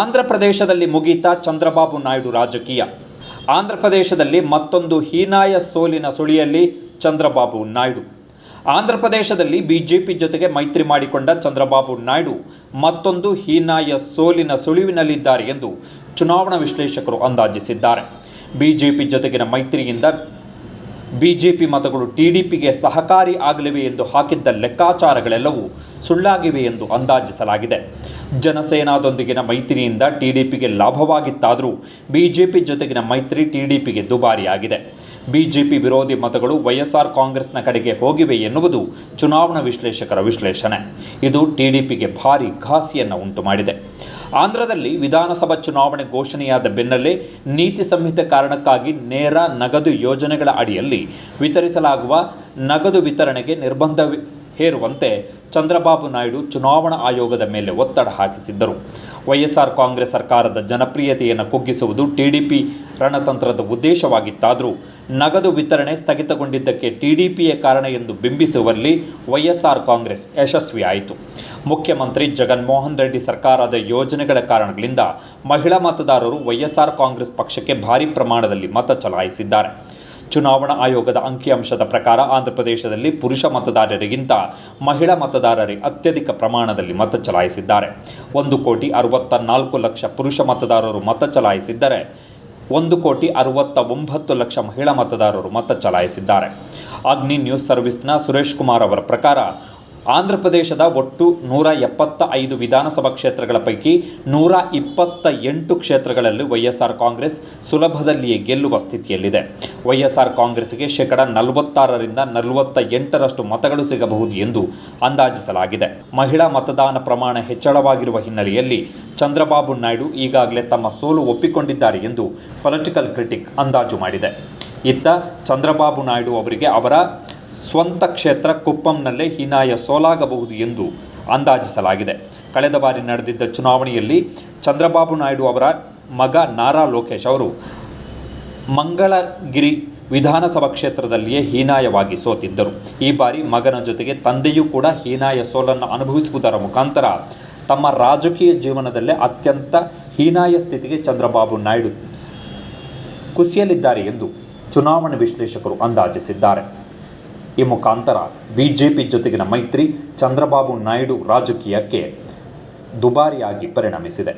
ಆಂಧ್ರ ಪ್ರದೇಶದಲ್ಲಿ ಮುಗೀತಾ ಚಂದ್ರಬಾಬು ನಾಯ್ಡು ರಾಜಕೀಯ. ಆಂಧ್ರ ಪ್ರದೇಶದಲ್ಲಿ ಮತ್ತೊಂದು ಹೀನಾಯ ಸೋಲಿನ ಸುಳಿಯಲ್ಲಿ ಚಂದ್ರಬಾಬು ನಾಯ್ಡು. ಆಂಧ್ರ ಪ್ರದೇಶದಲ್ಲಿ ಬಿಜೆಪಿ ಜೊತೆಗೆ ಮೈತ್ರಿ ಮಾಡಿಕೊಂಡ ಚಂದ್ರಬಾಬು ನಾಯ್ಡು ಮತ್ತೊಂದು ಹೀನಾಯ ಸೋಲಿನ ಸುಳಿವಿನಲ್ಲಿದ್ದಾರೆ ಎಂದು ಚುನಾವಣಾ ವಿಶ್ಲೇಷಕರು ಅಂದಾಜಿಸಿದ್ದಾರೆ. ಬಿಜೆಪಿ ಜೊತೆಗಿನ ಮೈತ್ರಿಯಿಂದ ಬಿಜೆಪಿ ಮತಗಳು ಟಿಡಿಪಿಗೆ ಸಹಕಾರಿ ಆಗಲಿವೆ ಎಂದು ಹಾಕಿದ್ದ ಲೆಕ್ಕಾಚಾರಗಳೆಲ್ಲವೂ ಸುಳ್ಳಾಗಿವೆ ಎಂದು ಅಂದಾಜಿಸಲಾಗಿದೆ. ಜನಸೇನಾದೊಂದಿಗಿನ ಮೈತ್ರಿಯಿಂದ ಟಿಡಿಪಿಗೆ ಲಾಭವಾಗಿತ್ತಾದರೂ ಬಿಜೆಪಿ ಜೊತೆಗಿನ ಮೈತ್ರಿ ಟಿಡಿಪಿಗೆ ದುಬಾರಿಯಾಗಿದೆ. ಬಿಜೆಪಿ ವಿರೋಧಿ ಮತಗಳು ವೈಎಸ್ಆರ್ ಕಾಂಗ್ರೆಸ್ನ ಕಡೆಗೆ ಹೋಗಿವೆ ಎನ್ನುವುದು ಚುನಾವಣಾ ವಿಶ್ಲೇಷಕರ ವಿಶ್ಲೇಷಣೆ. ಇದು ಟಿಡಿಪಿಗೆ ಭಾರಿ ಘಾಸಿಯನ್ನು ಉಂಟು ಮಾಡಿದೆ ಆಂಧ್ರದಲ್ಲಿ ವಿಧಾನಸಭಾ ಚುನಾವಣೆ ಘೋಷಣೆಯಾದ ಬೆನ್ನಲ್ಲೇ ನೀತಿ ಸಂಹಿತೆ ಕಾರಣಕ್ಕಾಗಿ ನೇರ ನಗದು ಯೋಜನೆಗಳ ಅಡಿಯಲ್ಲಿ ವಿತರಿಸಲಾಗುವ ನಗದು ವಿತರಣೆಗೆ ನಿರ್ಬಂಧ ಹೇರುವಂತೆ ಚಂದ್ರಬಾಬು ನಾಯ್ಡು ಚುನಾವಣಾ ಆಯೋಗದ ಮೇಲೆ ಒತ್ತಡ ಹಾಕಿಸಿದ್ದರು. ವೈಎಸ್ಆರ್ ಕಾಂಗ್ರೆಸ್ ಸರ್ಕಾರದ ಜನಪ್ರಿಯತೆಯನ್ನು ಕುಗ್ಗಿಸುವುದು ಟಿಡಿಪಿ ರಣತಂತ್ರದ ಉದ್ದೇಶವಾಗಿತ್ತಾದರೂ ನಗದು ವಿತರಣೆ ಸ್ಥಗಿತಗೊಂಡಿದ್ದಕ್ಕೆ ಟಿಡಿಪಿಯೇ ಕಾರಣ ಎಂದು ಬಿಂಬಿಸುವಲ್ಲಿ ವೈಎಸ್ಆರ್ ಕಾಂಗ್ರೆಸ್ ಯಶಸ್ವಿಯಾಯಿತು. ಮುಖ್ಯಮಂತ್ರಿ ಜಗನ್ಮೋಹನ್ ರೆಡ್ಡಿ ಸರ್ಕಾರದ ಯೋಜನೆಗಳ ಕಾರಣಗಳಿಂದ ಮಹಿಳಾ ಮತದಾರರು ವೈಎಸ್ಆರ್ ಕಾಂಗ್ರೆಸ್ ಪಕ್ಷಕ್ಕೆ ಭಾರಿ ಪ್ರಮಾಣದಲ್ಲಿ ಮತ ಚಲಾಯಿಸಿದ್ದಾರೆ. ಚುನಾವಣಾ ಆಯೋಗದ ಅಂಕಿಅಂಶದ ಪ್ರಕಾರ ಆಂಧ್ರಪ್ರದೇಶದಲ್ಲಿ ಪುರುಷ ಮತದಾರರಿಗಿಂತ ಮಹಿಳಾ ಮತದಾರರೇ ಅತ್ಯಧಿಕ ಪ್ರಮಾಣದಲ್ಲಿ ಮತ ಚಲಾಯಿಸಿದ್ದಾರೆ. ಒಂದು ಕೋಟಿ ಅರವತ್ತ ನಾಲ್ಕು ಲಕ್ಷ ಪುರುಷ ಮತದಾರರು ಮತ ಚಲಾಯಿಸಿದ್ದರೆ, ಒಂದು ಕೋಟಿ ಅರವತ್ತ ಒಂಬತ್ತು ಲಕ್ಷ ಮಹಿಳಾ ಮತದಾರರು ಮತ ಚಲಾಯಿಸಿದ್ದಾರೆ. ಅಗ್ನಿ ನ್ಯೂಸ್ ಸರ್ವಿಸ್ನ ಸುರೇಶ್ ಕುಮಾರ್ ಅವರ ಪ್ರಕಾರ ಆಂಧ್ರ ಪ್ರದೇಶದ ಒಟ್ಟು ನೂರ ಎಪ್ಪತ್ತ ಐದು ವಿಧಾನಸಭಾ ಕ್ಷೇತ್ರಗಳ ಪೈಕಿ ನೂರ ಇಪ್ಪತ್ತ ಎಂಟು ಕ್ಷೇತ್ರಗಳಲ್ಲಿ ವೈಎಸ್ಆರ್ ಕಾಂಗ್ರೆಸ್ ಸುಲಭದಲ್ಲಿಯೇ ಗೆಲ್ಲುವ ಸ್ಥಿತಿಯಲ್ಲಿದೆ. ವೈಎಸ್ಆರ್ ಕಾಂಗ್ರೆಸ್ಗೆ ಶೇಕಡ ನಲವತ್ತಾರರಿಂದ ನಲವತ್ತ ಎಂಟರಷ್ಟು ಮತಗಳು ಸಿಗಬಹುದು ಎಂದು ಅಂದಾಜಿಸಲಾಗಿದೆ. ಮಹಿಳಾ ಮತದಾನ ಪ್ರಮಾಣ ಹೆಚ್ಚಳವಾಗಿರುವ ಹಿನ್ನೆಲೆಯಲ್ಲಿ ಚಂದ್ರಬಾಬು ನಾಯ್ಡು ಈಗಾಗಲೇ ತಮ್ಮ ಸೋಲು ಒಪ್ಪಿಕೊಂಡಿದ್ದಾರೆ ಎಂದು ಪೊಲಿಟಿಕಲ್ ಕ್ರಿಟಿಕ್ ಅಂದಾಜು ಮಾಡಿದೆ. ಇತ್ತ ಚಂದ್ರಬಾಬು ನಾಯ್ಡು ಅವರಿಗೆ ಅವರ ಸ್ವಂತ ಕ್ಷೇತ್ರ ಕುಪ್ಪಂನಲ್ಲೇ ಹೀನಾಯ ಸೋಲಾಗಬಹುದು ಎಂದು ಅಂದಾಜಿಸಲಾಗಿದೆ. ಕಳೆದ ಬಾರಿ ನಡೆದಿದ್ದ ಚುನಾವಣೆಯಲ್ಲಿ ಚಂದ್ರಬಾಬು ನಾಯ್ಡು ಅವರ ಮಗ ನಾರಾ ಲೋಕೇಶ್ ಅವರು ಮಂಗಳಗಿರಿ ವಿಧಾನಸಭಾ ಕ್ಷೇತ್ರದಲ್ಲಿಯೇ ಹೀನಾಯವಾಗಿ ಸೋತಿದ್ದರು. ಈ ಬಾರಿ ಮಗನ ಜೊತೆಗೆ ತಂದೆಯೂ ಕೂಡ ಹೀನಾಯ ಸೋಲನ್ನು ಅನುಭವಿಸುವುದರ ಮುಖಾಂತರ ತಮ್ಮ ರಾಜಕೀಯ ಜೀವನದಲ್ಲೇ ಅತ್ಯಂತ ಹೀನಾಯ ಸ್ಥಿತಿಗೆ ಚಂದ್ರಬಾಬು ನಾಯ್ಡು ಕುಸಿಯಲಿದ್ದಾರೆ ಎಂದು ಚುನಾವಣಾ ವಿಶ್ಲೇಷಕರು ಅಂದಾಜಿಸಿದ್ದಾರೆ. ಈ ಮುಖಾಂತರ ಬಿಜೆಪಿ ಜೊತೆಗಿನ ಮೈತ್ರಿ ಚಂದ್ರಬಾಬು ನಾಯ್ಡು ರಾಜಕೀಯಕ್ಕೆ ದುಬಾರಿಯಾಗಿ ಪರಿಣಮಿಸಿದೆ.